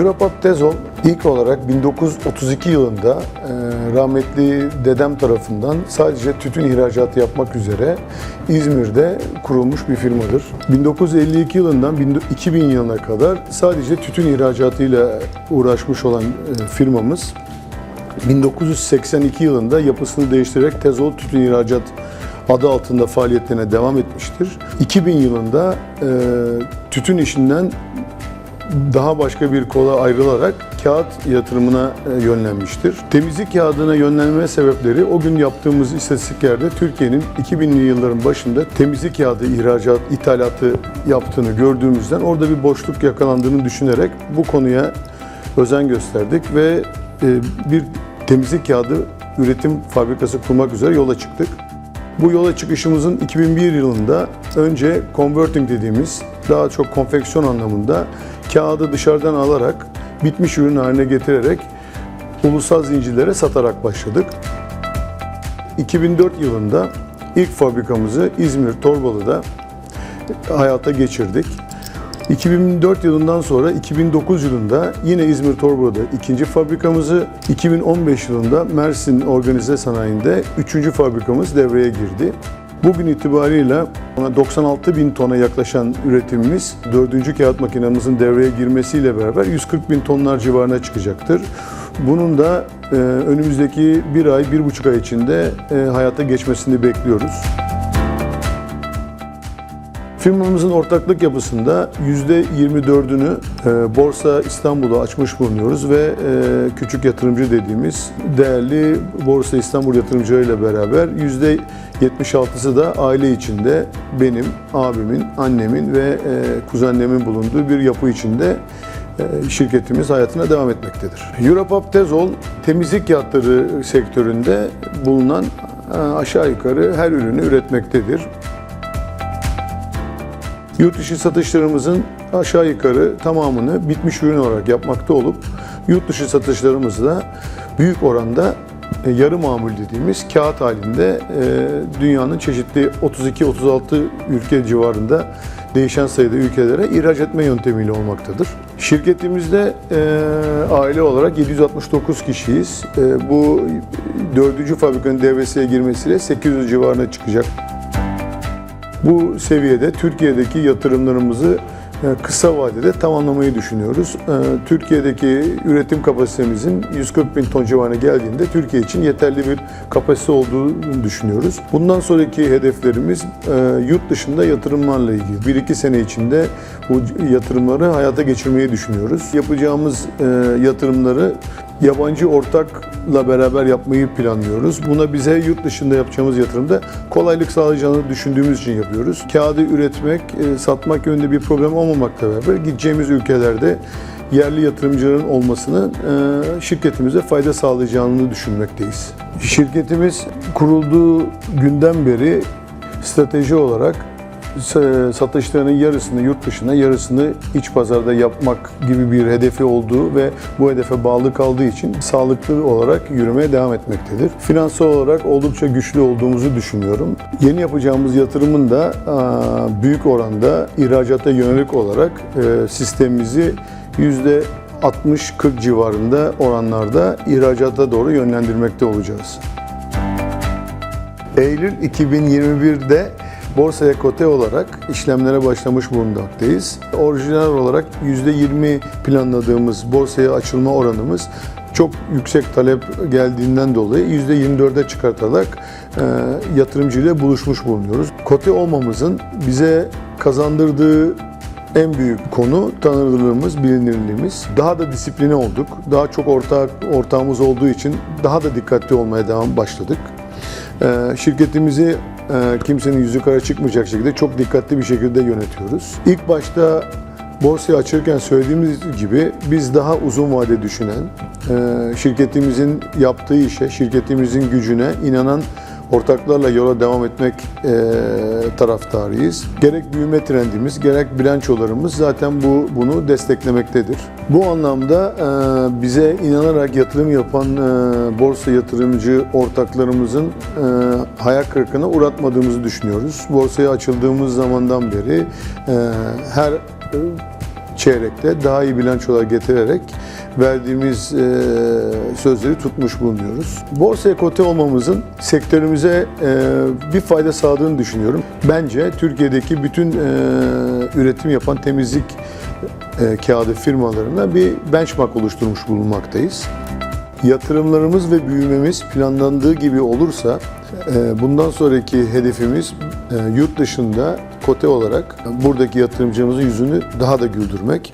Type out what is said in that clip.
Europap Tezol ilk olarak 1932 yılında e, rahmetli dedem tarafından sadece tütün ihracatı yapmak üzere İzmir'de kurulmuş bir firmadır. 1952 yılından 2000 yılına kadar sadece tütün ihracatıyla uğraşmış olan e, firmamız 1982 yılında yapısını değiştirerek Tezol Tütün İhracat adı altında faaliyetlerine devam etmiştir. 2000 yılında e, tütün işinden daha başka bir kola ayrılarak kağıt yatırımına e, yönlenmiştir. Temizlik kağıdına yönlenme sebepleri o gün yaptığımız istatistiklerde Türkiye'nin 2000'li yılların başında temizlik kağıdı ihracat, ithalatı yaptığını gördüğümüzden orada bir boşluk yakalandığını düşünerek bu konuya özen gösterdik ve e, bir temizlik kağıdı üretim fabrikası kurmak üzere yola çıktık. Bu yola çıkışımızın 2001 yılında önce converting dediğimiz daha çok konfeksiyon anlamında kağıdı dışarıdan alarak bitmiş ürün haline getirerek ulusal zincirlere satarak başladık. 2004 yılında ilk fabrikamızı İzmir Torbalı'da hayata geçirdik. 2004 yılından sonra 2009 yılında yine İzmir Torbalı'da ikinci fabrikamızı, 2015 yılında Mersin Organize Sanayi'nde üçüncü fabrikamız devreye girdi. Bugün itibariyle 96 bin tona yaklaşan üretimimiz dördüncü kağıt makinemizin devreye girmesiyle beraber 140 bin tonlar civarına çıkacaktır. Bunun da e, önümüzdeki bir ay, bir buçuk ay içinde e, hayata geçmesini bekliyoruz. Firmamızın ortaklık yapısında %24'ünü e, Borsa İstanbul'a açmış bulunuyoruz ve e, küçük yatırımcı dediğimiz değerli Borsa İstanbul yatırımcılarıyla beraber %76'sı da aile içinde benim, abimin, annemin ve e, kuzenlemin bulunduğu bir yapı içinde şirketimiz hayatına devam etmektedir. Europap Tezol temizlik kağıtları sektöründe bulunan aşağı yukarı her ürünü üretmektedir. Yurt dışı satışlarımızın aşağı yukarı tamamını bitmiş ürün olarak yapmakta olup yurt dışı satışlarımızda büyük oranda e, yarı mamul dediğimiz kağıt halinde e, dünyanın çeşitli 32-36 ülke civarında değişen sayıda ülkelere ihraç etme yöntemiyle olmaktadır. Şirketimizde e, aile olarak 769 kişiyiz. E, bu dördüncü fabrikanın devresiye girmesiyle 800 civarına çıkacak. Bu seviyede Türkiye'deki yatırımlarımızı e, kısa vadede tamamlamayı düşünüyoruz. E, Türkiye'deki üretim kapasitemizin 140 bin ton civarına geldiğinde Türkiye için yeterli bir kapasite olduğunu düşünüyoruz. Bundan sonraki hedeflerimiz e, yurt dışında yatırımlarla ilgili. 1-2 sene içinde bu yatırımları hayata geçirmeyi düşünüyoruz. Yapacağımız yatırımları yabancı ortakla beraber yapmayı planlıyoruz. Buna bize yurt dışında yapacağımız yatırımda kolaylık sağlayacağını düşündüğümüz için yapıyoruz. Kağıdı üretmek, e, satmak yönünde bir problem olmamakla beraber gideceğimiz ülkelerde yerli yatırımcıların olmasını e, şirketimize fayda sağlayacağını düşünmekteyiz. Şirketimiz kurulduğu günden beri strateji olarak satışlarının yarısını yurt dışına, yarısını iç pazarda yapmak gibi bir hedefi olduğu ve bu hedefe bağlı kaldığı için sağlıklı olarak yürümeye devam etmektedir. Finansal olarak oldukça güçlü olduğumuzu düşünüyorum. Yeni yapacağımız yatırımın da büyük oranda ihracata yönelik olarak sistemimizi yüzde 60-40 civarında oranlarda ihracata doğru yönlendirmekte olacağız. Eylül 2021'de borsaya kote olarak işlemlere başlamış bulunmaktayız. Orijinal olarak %20 planladığımız borsaya açılma oranımız çok yüksek talep geldiğinden dolayı %24'e çıkartarak e, yatırımcıyla buluşmuş bulunuyoruz. Kote olmamızın bize kazandırdığı en büyük konu tanınırlığımız, bilinirliğimiz. Daha da disipline olduk. Daha çok ortak ortağımız olduğu için daha da dikkatli olmaya devam başladık. Ee, şirketimizi e, kimsenin yüzü kara çıkmayacak şekilde çok dikkatli bir şekilde yönetiyoruz. İlk başta borsayı açırken söylediğimiz gibi biz daha uzun vade düşünen, e, şirketimizin yaptığı işe, şirketimizin gücüne inanan ortaklarla yola devam etmek e, taraftarıyız. Gerek büyüme trendimiz, gerek bilançolarımız zaten bu bunu desteklemektedir. Bu anlamda e, bize inanarak yatırım yapan e, borsa yatırımcı ortaklarımızın e, hayal kırıklığına uğratmadığımızı düşünüyoruz. Borsaya açıldığımız zamandan beri e, her çeyrekte daha iyi bilançolar getirerek verdiğimiz e, sözleri tutmuş bulunuyoruz. Borsaya kote olmamızın sektörümüze e, bir fayda sağladığını düşünüyorum. Bence Türkiye'deki bütün e, üretim yapan temizlik e, kağıdı firmalarına bir benchmark oluşturmuş bulunmaktayız. Yatırımlarımız ve büyümemiz planlandığı gibi olursa bundan sonraki hedefimiz yurt dışında kote olarak buradaki yatırımcımızın yüzünü daha da güldürmek.